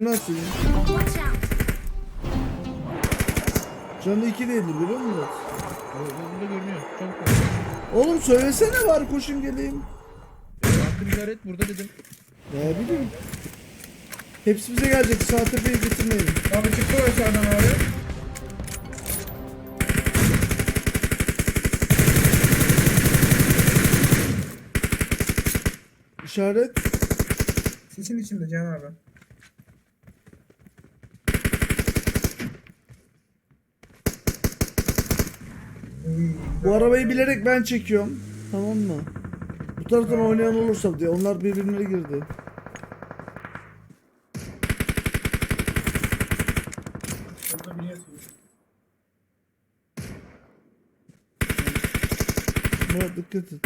Nasıl? ya? Canı iki değildir biliyor musun? Burada görünüyor. Çabuk ol. Oğlum söylesene var koşun geleyim. Attım işaret burada dedim. Ne bileyim. Hepsi bize gelecek. Sağ tepeyi getirmeyin. Abi çıktı o aşağıdan abi. İşaret. Sisin içinde Can abi. Bu arabayı bilerek ben çekiyorum. Tamam mı? Bu taraftan oynayan olursa diye. Onlar birbirine girdi. Murat dikkat et.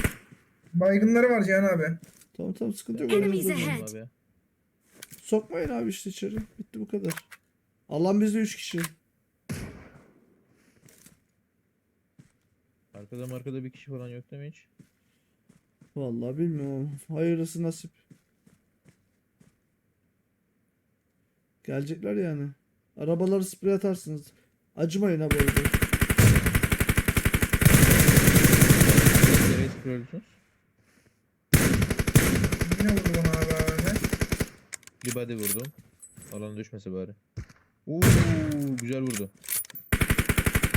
Baygınları var Cihan abi. Tamam tamam sıkıntı yok. Enemies ahead. Sokmayın abi işte içeri. Bitti bu kadar. Allah'ın bizde 3 kişi. Arkada markada bir kişi falan yok değil mi hiç? Vallahi bilmiyorum. Hayırlısı nasip. Gelecekler yani. Arabaları sprey atarsınız. Acımayın ha arada. Nereye sıkıyorsunuz? Yine vurdu bana abi abi. Bir body vurdum. Alana düşmese bari. Uuu güzel vurdu.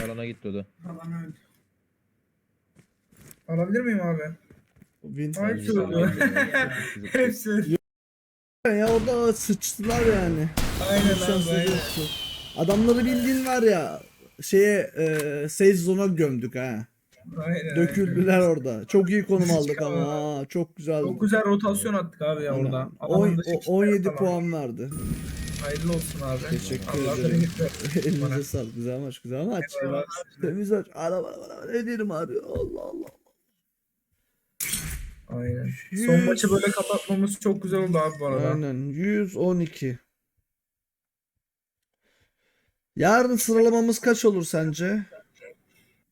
Alana gitti o da. Adam öldü. Alabilir miyim abi? Win. Ay, öldü. Hepsi. Ya orada sıçtılar yani. Aynen abi aynen. Adamları bildiğin var ya şeye e, safe zone'a gömdük ha. Aynen. Döküldüler orada. Çok iyi konum aldık ama. Ha, çok güzel. Çok güzel rotasyon attık abi ya orada. Adamın o- çıktı 17 falan. puan verdi. Hayırlı olsun abi. Teşekkür Allah ederim. Elinize sağlık. Güzel maç. Güzel maç. Temiz maç. Araba araba. Ne diyelim abi. Allah Allah. Aynen. Yüz- Son maçı böyle kapatmamız çok güzel oldu abi bu arada. Aynen. 112. Yarın sıralamamız kaç olur sence?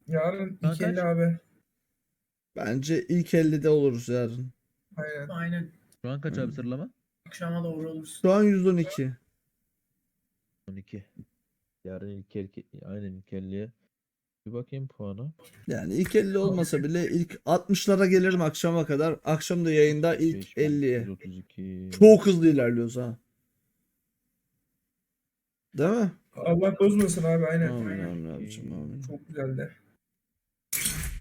Yarın Kaç? 250 abi. Bence ilk 50'de oluruz yarın. Aynen. Aynen. Şu an kaç abi sıralama? Akşama doğru olursun. Şu an 112. 12. Yarın ilk el, aynen ilk 50'ye. Bir bakayım puana. Yani ilk 50 olmasa bile ilk 60'lara gelirim akşama kadar. Akşam da yayında ilk 50'ye. 132. Çok hızlı ilerliyoruz ha. Değil mi? Allah bozmasın abi aynen. Amin amin abicim amin. Çok güzeldi.